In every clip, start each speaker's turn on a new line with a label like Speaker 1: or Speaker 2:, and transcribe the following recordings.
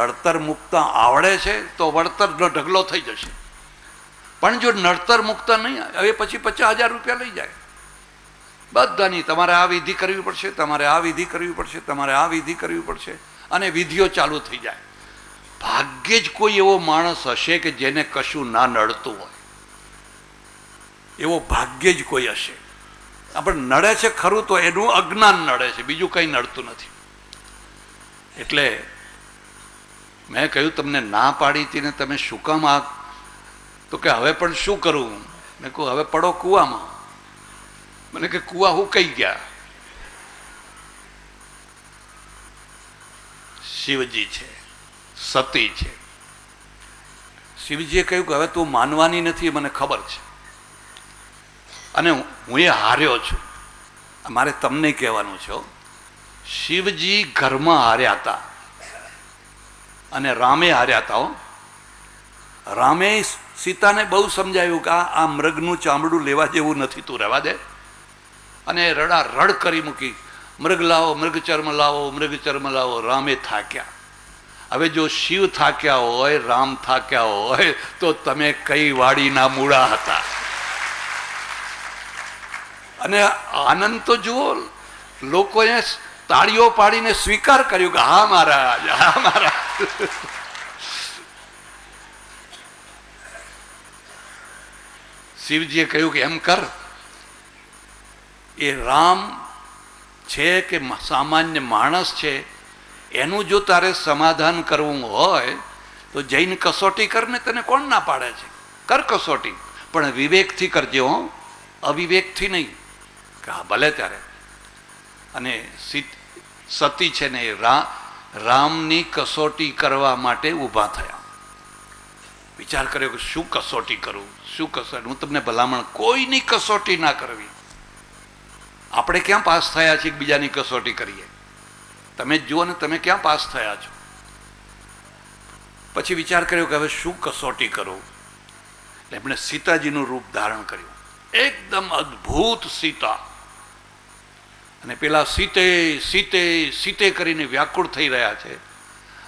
Speaker 1: નડતર મુક્ત આવડે છે, તો વળતરનો ઢગલો થઈ જશે. પણ જો નડતર મુક્ત નહીં હવે પછી પચાસ હજાર રૂપિયા લઈ જાય. બધાની તમારે આ વિધિ કરવી પડશે, તમારે આ વિધિ કરવી પડશે, તમારે આ વિધિ કરવી પડશે, અને વિધિઓ ચાલુ થઈ જાય. ભાગ્યે જ કોઈ એવો માણસ હશે કે જેને કશું ના નડતું હોય. એવો ભાગ્યે જ કોઈ હશે. આપણે નડે છે ખરું, તો એનું અજ્ઞાન નડે છે, બીજું કંઈ નડતું નથી. એટલે મેં કહ્યું, તમને ના પાડી હતી ને તમે શું કામ આ તો કે, હવે પણ શું કરું? મેં કહું હવે પડો કૂવામાં. મને કે, કૂવા હું કઈ ગયા? શિવજી છે, સતી છે. શિવજીએ કહ્યું કે, હવે તું માનવાની નથી, મને ખબર છે. અને હું એ હાર્યો છું. મારે તમને કહેવાનું છે શિવજી ઘરમાં હાર્યા હતા. અને રામે હાર્યા હતા રામે સીતાને બહુ સમજાવ્યું કે આ મૃગનું ચામડું લેવા જેવું નથી, તું રહેવા દે. અને રડા રડ કરી મૂકી, મૃગ લાવો મૃગચર્મ લાવો મૃગચર્મ લાવો. રામે થાક્યા. હવે જો શિવ થાક્યા હોય, રામ થાક્યા હોય, તો તમે કઈ વાડીના મૂળા હતા? અને આનંદ તો જુઓ, લોકોએ તાળીઓ પાડીને સ્વીકાર કર્યો કે, હા, મહારાજ હા, મહારાજ. શિવજીએ કહ્યું કે એમ કર. એ રામ છે કે સામાન્ય માણસ છે, એનું જો તારે સમાધાન કરવું હોય, તો જઈને કસોટી કરને તને કોણ ના પાડે છે? કર કસોટી. પણ વિવેકથી કરજે હો. અવિવેકથી નહીં. હા, ભલે ત્યારે. અને સતી છે ને એ રા રામની કસોટી કરવા માટે ઊભા થયા. વિચાર કર્યો કે શું કસોટી કરું? શું કસોટી હું તમને ભલામણ કોઈની કસોટી ના કરવી. આપણે ક્યાં પાસ થયા છીએ બીજાની કસોટી કરીએ? તમે જુઓ ને તમે ક્યાં પાસ થયા છો? પછી વિચાર કર્યો કે હવે શું કસોટી કરું? એટલે એમણે સીતાજીનું રૂપ ધારણ કર્યું. એકદમ અદ્ભુત સીતા. અને પેલા સીતે સીતે સીતે કરીને વ્યાકુળ થઈ રહ્યા છે.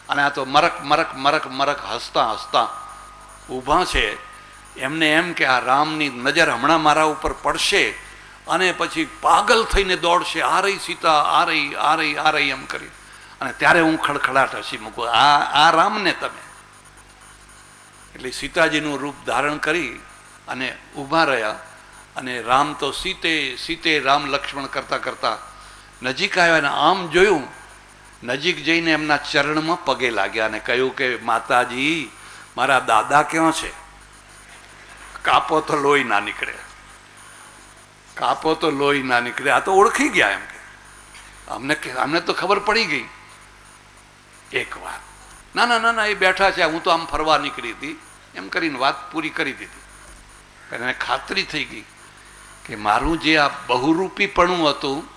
Speaker 1: અને આ તો મરક મરક મરક મરક હસતા હસતા ઊભા છે. એમને એમ કે આ રામની નજર હમણાં મારા ઉપર પડશે અને પછી પાગલ થઈને દોડશે. આ રહી સીતા આ રહી આ રહી આ રહી એમ કરી. અને ત્યારે હું ખડખડાટ હસી મૂકું. આ આ રામને તમે. એટલે સીતાજીનું રૂપ ધારણ કરી અને ઊભા રહ્યા. અને રામ તો સીતે સીતે રામ લક્ષ્મણ કરતા કરતા નજીક આવ્યા અને આમ જોયું, નજીક જઈને એમના ચરણમાં પગે લાગ્યા અને કહ્યું કે, માતાજી, મારા દાદા ક્યાં છે? કાપો તો લોહી ના નીકળે. કાપો તો લોહી ના નીકળે. આ તો ઓળખી ગયા એમ કે. અમને અમને તો ખબર પડી ગઈ. એક વાર ના ના ના ના, એ બેઠા છે, હું તો આમ ફરવા નીકળી હતી. એમ કરીને વાત પૂરી કરી દીધી. એને ખાતરી થઈ ગઈ કે મારું જે આ બહુરૂપીપણું હતું,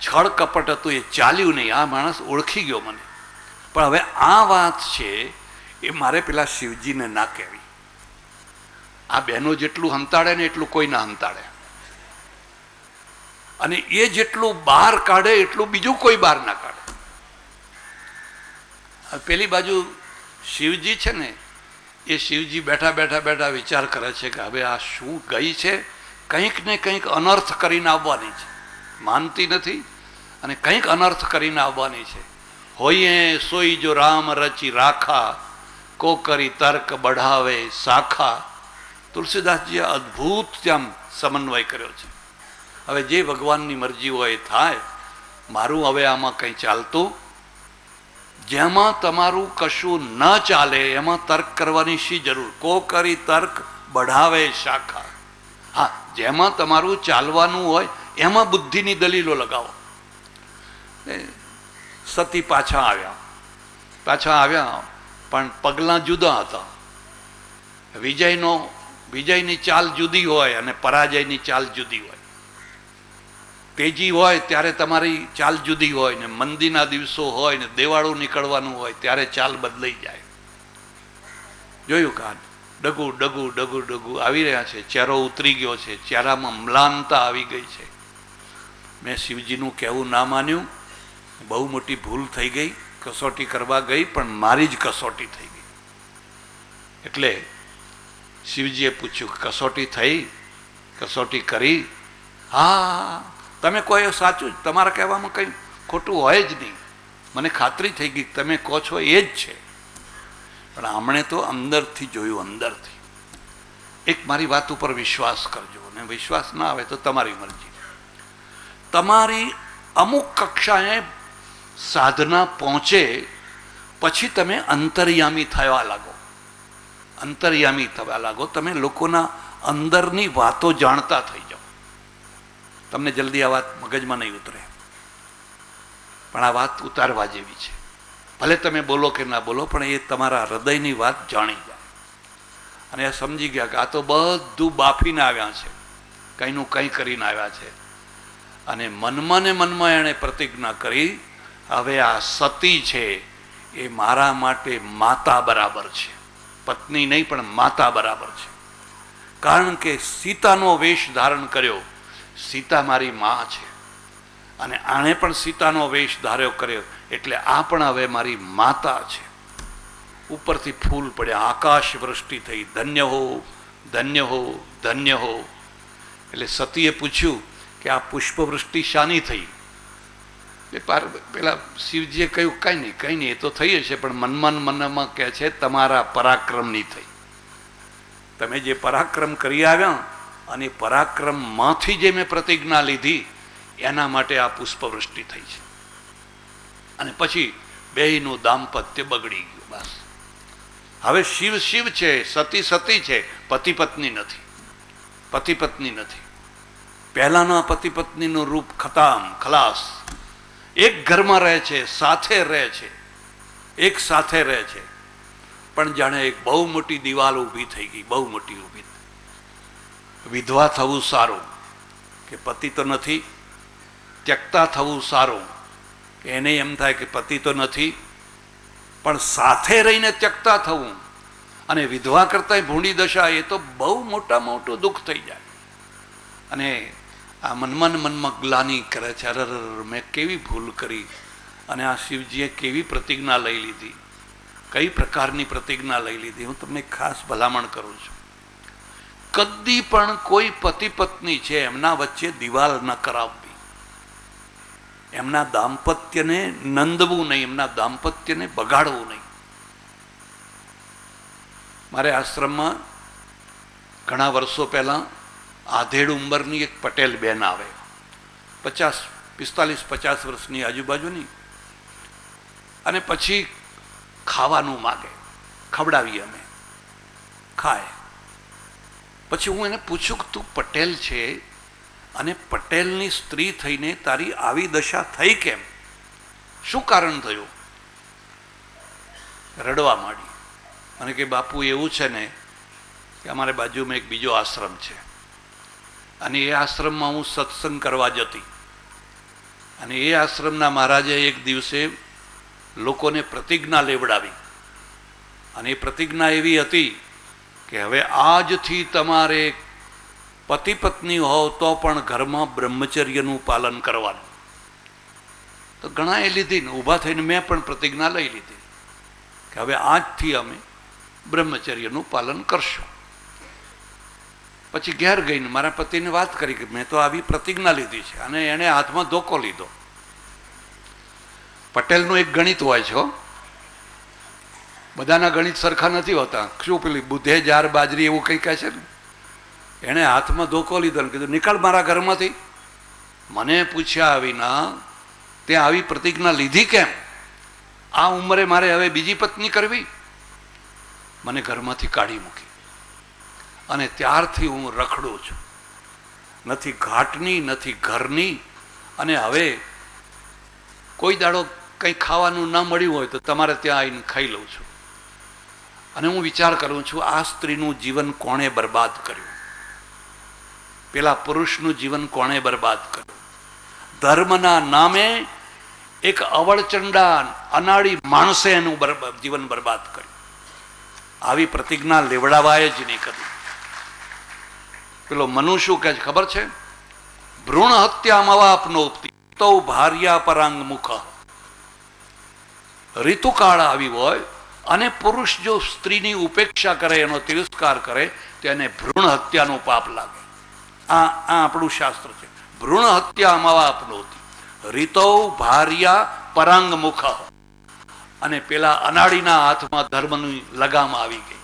Speaker 1: છળ કપટ હતું, એ ચાલ્યું નહીં. આ માણસ ઓળખી ગયો મને. પણ હવે આ વાત છે, એ મારે પેલા શિવજીને ના કહેવી. આ બહેનો જેટલું હંતાડે ને એટલું કોઈ ના હંતાડે. અને એ જેટલું બહાર કાઢે, એટલું બીજું કોઈ બહાર ના કાઢે. પેલી બાજુ શિવજી છે ને, એ શિવજી બેઠા બેઠા બેઠા વિચાર કરે છે કે હવે આ શું ગઈ છે? કંઈક ને કંઈક અનર્થ કરીને આવવાની છે. માનતી નથી અને કંઈક અનર્થ કરીને આવવાની છે. હોઈએ સોઈ જો રામ રચી રાખા કો કરી તર્ક બઢાવે શાખા. તુલસીદાસજીએ અદ્ભુત ત્યાં સમન્વય કર્યો છે. હવે જે ભગવાનની મરજી હોય એ થાય. મારું હવે આમાં કંઈ ચાલતું? જેમાં તમારું કશું ન ચાલે, એમાં તર્ક કરવાની શી જરૂર? કો કરી તર્ક બઢાવે શાખા. હા, જેમાં તમારું ચાલવાનું હોય, એમાં બુદ્ધિની દલીલો લગાવો. સતી પાછા આવ્યા. પાછા આવ્યા, પણ પગલાં જુદા હતા. વિજયનો, વિજયની ચાલ જુદી હોય અને પરાજયની ચાલ જુદી હોય. તેજી હોય ત્યારે તમારી ચાલ જુદી હોય ને મંદીના દિવસો હોય ને દેવાળું નીકળવાનું હોય ત્યારે ચાલ બદલાઈ જાય. જોયું કાન? ડગુ ડગુ ડગુ ડગુ આવી રહ્યા છે. ચહેરો ઉતરી ગયો છે. ચહેરામાં મ્લાનતા આવી ગઈ છે. મેં શિવજીનું કહેવું ના માન્યું. બહુ મોટી ભૂલ થઈ ગઈ. કસોટી કરવા ગઈ, પણ મારી જ કસોટી થઈ ગઈ. એટલે શિવજીએ પૂછ્યું, કસોટી થઈ? કસોટી કરી? હા, તમે એ સાચું જ. તમારા કહેવામાં કંઈ ખોટું હોય જ નહીં. મને ખાતરી થઈ ગઈ. તમે કહો છો એ જ છે. પણ આમણે તો અંદરથી જોયું, અંદરથી. એક મારી વાત ઉપર વિશ્વાસ કરજો, અને વિશ્વાસ ના આવે તો તમારી મરજી. તમારી અમુક કક્ષાએ સાધના પહોંચે, પછી તમે અંતર્યામી થવા લાગો. અંતર્યામી થવા લાગો, તમે લોકોના અંદરની વાતો જાણતા થઈ જાઓ. તમને જલ્દી આ વાત મગજમાં નહીં ઉતરે. પણ આ વાત ઉતારવા જેવી છે. ભલે તમે બોલો કે ના બોલો, પણ એ તમારા હૃદયની વાત જાણી જાય અને એ સમજી ગયા કે આ તો બધું બાફીને આવ્યા છે. કંઈનું કંઈ કરીને આવ્યા છે. અને મનમાં ને મનમાં એણે પ્રતિજ્ઞા કરી, હવે આ સતી છે એ મારા માટે માતા બરાબર છે. પત્ની નહીં, પણ માતા બરાબર છે. કારણ કે સીતાનો વેશ ધારણ કર્યો, સીતા મારી મા છે. અને આણે પણ સીતાનો વેશ ધાર્યો કર્યો. એટલે આ પણ હવે મારી માતા છે. ઉપરથી ફૂલ પડ્યા, આકાશ વૃષ્ટિ થઈ, ધન્ય હો ધન્ય હો ધન્ય હો. એટલે સતીએ પૂછ્યું કે આ પુષ્પવૃષ્ટિ શાની થઈ? એ પાર પેલા શિવજીએ કહ્યું, કાંઈ નહીં, કંઈ નહીં, એ તો થઈ હશે પણ મનમાં મનમાં કહે છે, તમારા પરાક્રમની થઈ. તમે જે પરાક્રમ કરી આવ્યા અને પરાક્રમમાંથી જે મેં પ્રતિજ્ઞા લીધી, એના માટે આ પુષ્પવૃષ્ટિ થઈ છે. અને પછી બેયનું દાંપત્ય બગડી ગયું, બસ. હવે શિવ શિવ છે, સતી સતી છે, પતિ પત્ની નથી. પતિ પત્ની નથી. પહેલાના પતિ પત્નીનું રૂપ ખતામ, ખલાસ. એક ઘરમાં રહે છે, સાથે રહે છે. એક સાથે રહે છે. પણ જાણે એક બહુ મોટી દિવાલ ઊભી થઈ ગઈ, બહુ મોટી ઊભી. વિધવા થવું સારું, કે પતિ તો નથી, ત્યક્તા થવું સારું. એને એમ થાય કે પતિ તો નથી, પણ સાથે રહીને ત્યક્તા થવું. અને વિધવા કરતાંય ભૂંડી દશા, એ તો બહુ મોટા મોટું દુઃખ થઈ જાય. અને આ મનમાં મનમાં ગ્લાની કરે છે, અરર મેં કેવી ભૂલ કરી? અને આ શિવજીએ કેવી પ્રતિજ્ઞા લઈ લીધી? કઈ પ્રકારની પ્રતિજ્ઞા લઈ લીધી? હું તમને ખાસ ભલામણ કરું છું. કદી પણ કોઈ પતિ પત્ની છે, એમના વચ્ચે દિવાલ ન કરાવવી એમના દાંપત્યને નંદવું નહીં, એમના દાંપત્યને બગાડવું નહીં. મારે આશ્રમમાં ઘણા વર્ષો પહેલાં આધેડ ઉંમરની એક પટેલ બેન આવે. પચાસ, પિસ્તાલીસ, પચાસ વર્ષની આજુબાજુની. અને પછી ખાવાનું માગે. ખવડાવીએ અમે. ખાય. પછી હું એને પૂછું કે તું પટેલ છે? અને પટેલની સ્ત્રી થઈને તારી આવી દશા થઈ કેમ? શું કારણ થયું? રડવા માંડી. અને કે, બાપુ, એવું છે ને કે અમારે બાજુમાં એક બીજો આશ્રમ છે. અને એ આશ્રમમાં હું સત્સંગ કરવા જતી. અને એ આશ્રમના મહારાજે એક દિવસે લોકોને પ્રતિજ્ઞા લેવડાવી. અને એ પ્રતિજ્ઞા એવી હતી કે હવે આજથી તમારે પતિ પત્ની હોવ તો પણ ઘરમાં બ્રહ્મચર્યનું પાલન કરવાનું. તો ઘણા એ લીધી ને ઊભા થઈને મેં પણ પ્રતિજ્ઞા લઈ લીધી કે હવે આજથી અમે બ્રહ્મચર્યનું પાલન કરશું. પછી ઘેર ગઈને મારા પતિને વાત કરી કે મેં તો આવી પ્રતિજ્ઞા લીધી છે અને એણે હાથમાં ધોકો લીધો. પટેલનું એક ગણિત હોય છે. બધાના ગણિત સરખા નથી હોતા. શું પેલી બુધે જાર બાજરી એવું કંઈ કહે છે ને? એણે હાથમાં ધોકો લીધો ને કીધું, નીકળ મારા ઘરમાંથી. મને પૂછ્યા વિના તે આવી પ્રતિજ્ઞા લીધી કેમ? આ ઉંમરે મારે હવે બીજી પત્ની કરવી? મને ઘરમાંથી કાઢી મૂકી. અને ત્યારથી હું રખડું છું. નથી ઘાટની, નથી ઘરની. અને હવે કોઈ દાડો કંઈ ખાવાનું ન મળ્યું હોય તો તમારે ત્યાં આવીને ખાઈ લઉં છું. અને હું વિચાર કરું છું, આ સ્ત્રીનું જીવન કોણે બરબાદ કર્યું? પેલા પુરુષનું જીવન કોણે બરબાદ કર્યું? ધર્મના નામે એક અવળચંડા અનાળી માણસે એનું જીવન બરબાદ કર્યું. આવી પ્રતિજ્ઞા લેવડાવાય જ નહીં કરી પેલો મનુ શું કહે ખબર છે? ભ્રૂણ હત્યા ઉપતિ તો ભાર્યા પરાંગ મુખ. ઋતુકાળ આવી હોય અને પુરુષ જો સ્ત્રીની ઉપેક્ષા કરે, એનો તિરસ્કાર કરે, તો એને ભ્રૂણ હત્યાનું પાપ લાગે. આ આ આપણું શાસ્ત્ર છે. ભ્રૂણ હત્યા અમાવા આપનોતી. રીતૌ ભાર્યા પરાંગ મુખ. અને પેલા અનાળીના હાથમાં ધર્મની લગામ આવી ગઈ.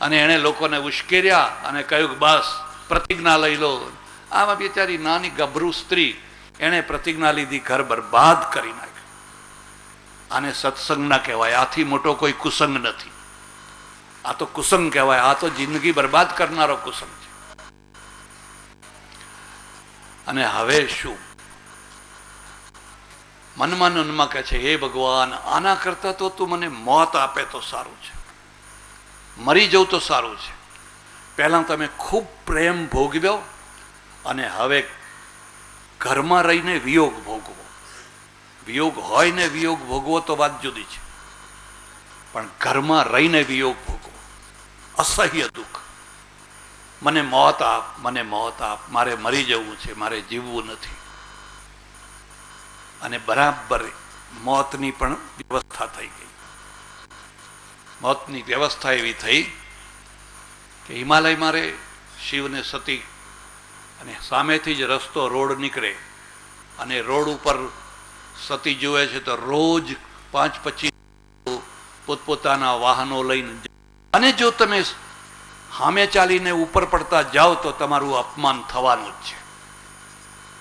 Speaker 1: અને એણે લોકોને ઉશ્કેર્યા અને કહ્યું બસ, પ્રતિજ્ઞા લઈ લો. આમાં બિચારી નાની ગભરું સ્ત્રી એણે પ્રતિજ્ઞા લીધી ઘર બરબાદ કરી નાખ્યું. આને સત્સંગ ના કહેવાય, આથી મોટો કોઈ કુસંગ નથી. આ તો કુસંગ કહેવાય, આ તો જિંદગી બરબાદ કરનારો કુસંગ છે. અને હવે શું? મનમાં મનમાં કહે છે, હે ભગવાન, આના કરતા તો તું મને મોત આપે તો સારું છે. મરી જવું તો સારું છે. પહેલાં તમે ખૂબ પ્રેમ ભોગવ્યો અને હવે ઘરમાં રહીને વિયોગ ભોગવો. વિયોગ હોય ને વિયોગ ભોગવો તો વાત જુદી છે. પણ ઘરમાં રહીને વિયોગ ભોગવો. અસહ્ય દુઃખ. મને મોત આપ, મને મોત આપ, મારે મરી જવું છે, મારે જીવવું નથી. અને બરાબર મોતની પણ વ્યવસ્થા થઈ ગઈ. મોતની વ્યવસ્થા એવી થઈ કે હિમાલય મારે શિવને સતી અને સામેથી જ રસ્તો રોડ નીકળે અને રોડ ઉપર સતી જુએ છે તો રોજ પાંચ પચીસ પોતપોતાના વાહનો લઈને અને જો તમે સામે ચાલીને ઉપર પડતા જાઓ તો તમારું અપમાન થવાનું જ છે.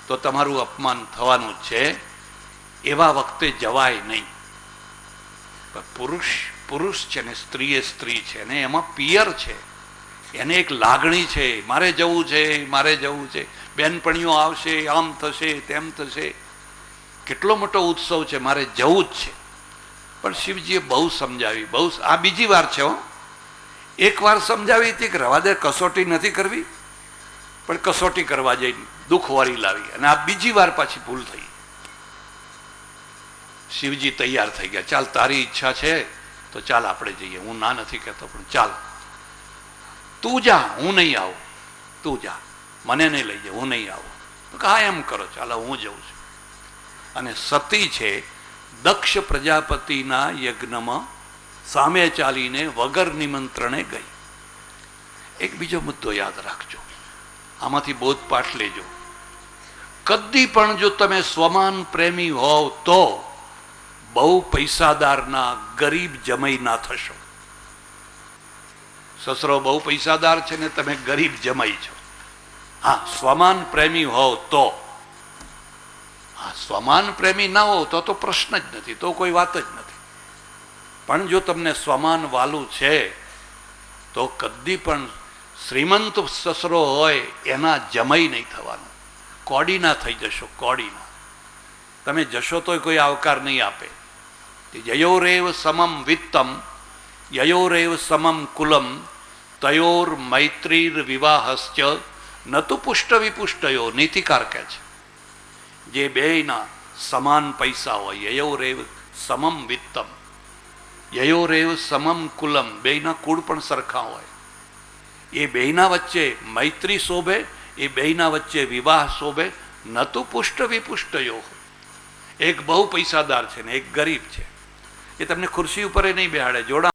Speaker 1: તો તમારું અપમાન થવાનું જ છે. એવા વખતે જવાય નહીં. પુરુષ પુરુષ છે ને સ્ત્રી એ સ્ત્રી છે ને, એમાં પિયર છે. એને એક લાગણી છે, મારે જવું છે, મારે જવું છે. બેનપણીઓ આવશે, આમ થશે, તેમ થશે. કેટલો મોટો ઉત્સવ છે, મારે જવું જ છે. પણ શિવજીએ બહુ સમજાવી, બહુ આ બીજી વાર છે હો. એક વાર સમજાવી હતી કે રવા દે કસોટી નથી કરવી, પણ કસોટી કરવા જઈ દુઃખ વાળી લાવી અને આ બીજી વાર પાછી ભૂલ થઈ. શિવજી તૈયાર થઈ ગયા. ચાલ, તારી ઈચ્છા છે તો ચાલ આપણે જઈએ. હું ના નથી કહેતો, પણ ચાલ. તું જા, હું નહીં આવું. તું જા. મને નહીં લઈ જાય હું નહીં આવું. તો એમ કરો, ચાલો હું જઉં છું. અને સતી છે દક્ષ પ્રજાપતિના યજ્ઞમાં સામે ચાલીને વગર નિમંત્રણે ગઈ. એક બીજો મુદ્દો યાદ રાખજો. આમાંથી બોધપાઠ લેજો. કદી પણ જો તમે સ્વમાન પ્રેમી હોવ તો બહુ પૈસાદારના ગરીબ જમઈ ના થશો. સસરો બહુ પૈસાદાર છે ને તમે ગરીબ જમાઈ છો. હા, સ્વમાન પ્રેમી હોવ તો. હા, સ્વમાન પ્રેમી ના હોવ તો તો પ્રશ્ન જ નથી, તો કોઈ વાત જ નથી. પણ જો તમને સ્વમાન વાલું છે, તો કદી પણ શ્રીમંત સસરો હોય, એના જમઈ નહીં થવાનું. કોડીના થઈ જશો કોડીના તમે જશો તોય કોઈ આવકાર નહીં આપે. યયોરેવ સમમ વિત્તમ, યયોરેવ સમમ કુલમ, તયોર મૈત્રીર વિવાહશ્ચ, ન તો પુષ્ટ વિપુષ્ટયો, નીતિકાર કહે છે. જે બેયના સમાન પૈસા હોય, યયોરેવ સમમ વિત્તમ. યયોરેવ સમમ કુલમ. બેયના કુળ પણ સરખા હોય. એ બેયના વચ્ચે મૈત્રી શોભે, એ બેયના વચ્ચે વિવાહ શોભે, ન તો પુષ્ટ વિપુષ્ટયો એક બહુ પૈસાદાર છે ને એક ગરીબ છે. એ તમને ખુરશી ઉપર નહીં બેહાડે, જોડા